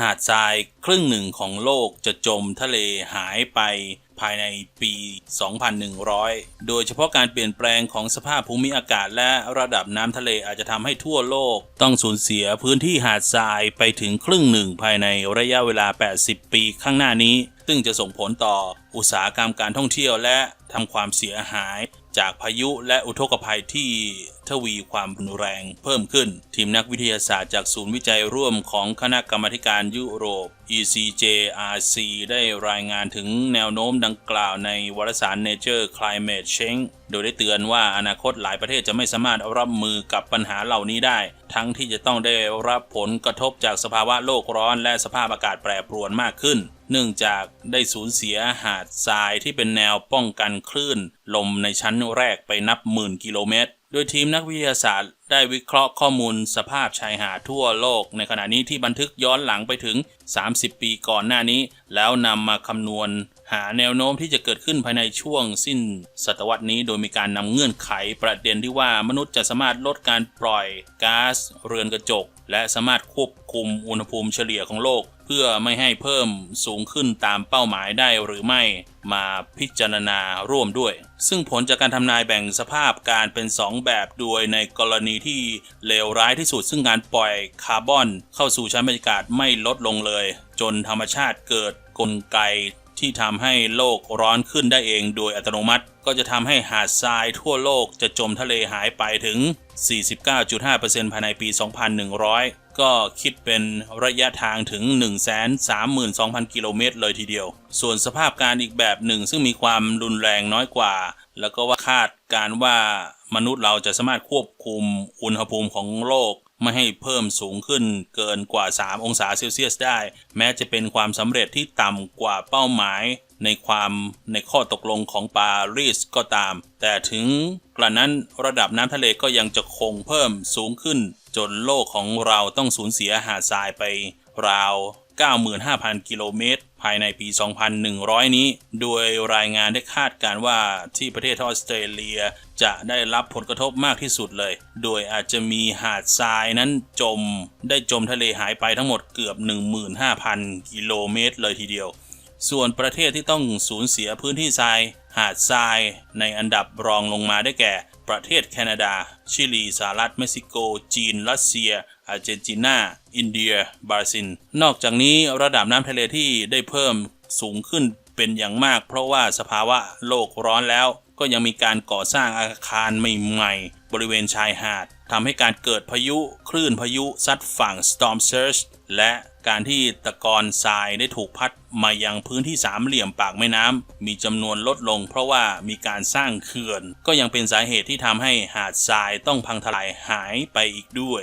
หาดทรายครึ่งหนึ่งของโลกจะจมทะเลหายไปภายในปี 2100 โดยเฉพาะการเปลี่ยนแปลงของสภาพภูมิอากาศและระดับน้ำทะเลอาจจะทำให้ทั่วโลก ต้องสูญเสียพื้นที่หาดทรายไปถึงครึ่งหนึ่งภายในระยะเวลา 80 ปีข้างหน้านี้ ซึ่งจะส่งผลต่ออุตสาหกรรมการท่องเที่ยวและทำความเสียหายจากพายุและอุทกภัยที่ ทวีความรุนแรงเพิ่มขึ้น ทีมนักวิทยาศาสตร์จากศูนย์วิจัยร่วมของคณะกรรมาการยุโรป ECJRC ได้รายงานถึงแนวโน้มดังกล่าวในวารสาร Nature Climate Change โดยได้เตือนว่าอนาคตหลายประเทศจะไม่สามารถรับมือกับปัญหาเหล่านี้ได้ ทั้งที่จะต้องได้รับผลกระทบจากสภาวะโลกร้อนและสภาพอากาศแปรปรวนมากขึ้น เนื่องจากได้สูญเสียหาดทรายที่เป็นแนวป้องกันคลื่น ลมในชั้นแรกไปนับหมื่นกิโลเมตร ดยทีมนักวิทยาศาสตร์ได้วิเคราะห์ข้อมูลสภาพชายหาดทั่วโลก ในขณะนี้ที่บันทึกย้อนหลังไปถึง 30 ปีก่อนหน้านี้ แล้วนำมาคำนวณ หาแนวโน้มที่จะเกิดขึ้นภายในช่วงสิ้นศตวรรษนี้ โดยมีการนำเงื่อนไขประเด็นที่ว่ามนุษย์จะสามารถลดการปล่อยก๊าซเรือนกระจก และสามารถควบคุมอุณหภูมิเฉลี่ยของโลก เพื่อไม่ให้เพิ่มสูงขึ้นตามเป้าหมายได้หรือไม่มาพิจารณาร่วมด้วย ซึ่งผลจากการทำนายแบ่งสภาพการเป็น 2 แบบโดยในกรณีที่เลวร้ายที่สุด ซึ่งการปล่อยคาร์บอน เข้าสู่ชั้นบรรยากาศไม่ลดลงเลย จนธรรมชาติเกิดกลไกที่ทำให้โลกร้อนขึ้นได้เองโดยอัตโนมัติ ก็จะทำให้หาดทรายทั่วโลกจะจมทะเลหายไปถึง 49.5%ภายในปี 2100 ก็คิดเป็นระยะทางถึง 132,000 กิโลเมตรเลยทีเดียว ส่วนสภาพการอีกแบบหนึ่ง ซึ่งมีความรุนแรงน้อยกว่า แล้วก็ว่าคาดการว่ามนุษย์เราจะสามารถควบคุมอุณหภูมิของโลกไม่ให้เพิ่มสูงขึ้นเกินกว่า 3 องศาเซลเซียสได้ แม้จะเป็นความสำเร็จที่ต่ำกว่าเป้าหมาย ในความในข้อตกลงของปารีสก็ตาม แต่ถึงกระนั้นระดับน้ำทะเลก็ยังจะคงเพิ่มสูงขึ้น จนโลกของเราต้องสูญเสียหาดทรายไปราว 95,000 กิโลเมตร ภายในปี 2100 นี้ โดยรายงานได้คาดการว่าที่ประเทศออสเตรเลียจะได้รับผลกระทบมากที่สุดเลย โดยอาจจะมีหาดทรายนั้นจม ได้จมทะเลหายไปทั้งหมดเกือบ 15,000 กิโลเมตรเลยทีเดียว ส่วนประเทศที่ต้องสูญเสียพื้นที่ทราย หาดทราย ในอันดับรองลงมาได้แก่ ประเทศแคนาดา ชิลีสหรัฐเม็กซิโก จีน รัสเซีย อาร์เจนตินา อินเดีย บราซิล นอกจากนี้ระดับน้ำทะเลที่ได้เพิ่มสูงขึ้นเป็นอย่างมาก เพราะว่าสภาวะโลกร้อนแล้ว ก็ยังมีการก่อสร้างอาคารใหม่ๆ บริเวณชายหาดทำให้การเกิดพายุคลื่นพายุซัดฝั่ง storm surge และการที่ตะกอนทรายได้ถูกพัดมายังพื้นที่สามเหลี่ยมปากแม่น้ำมีจำนวนลดลง เพราะว่ามีการสร้างเขื่อน ก็ยังเป็นสาเหตุที่ทำให้หาดทรายต้องพังทลายหายไปอีกด้วย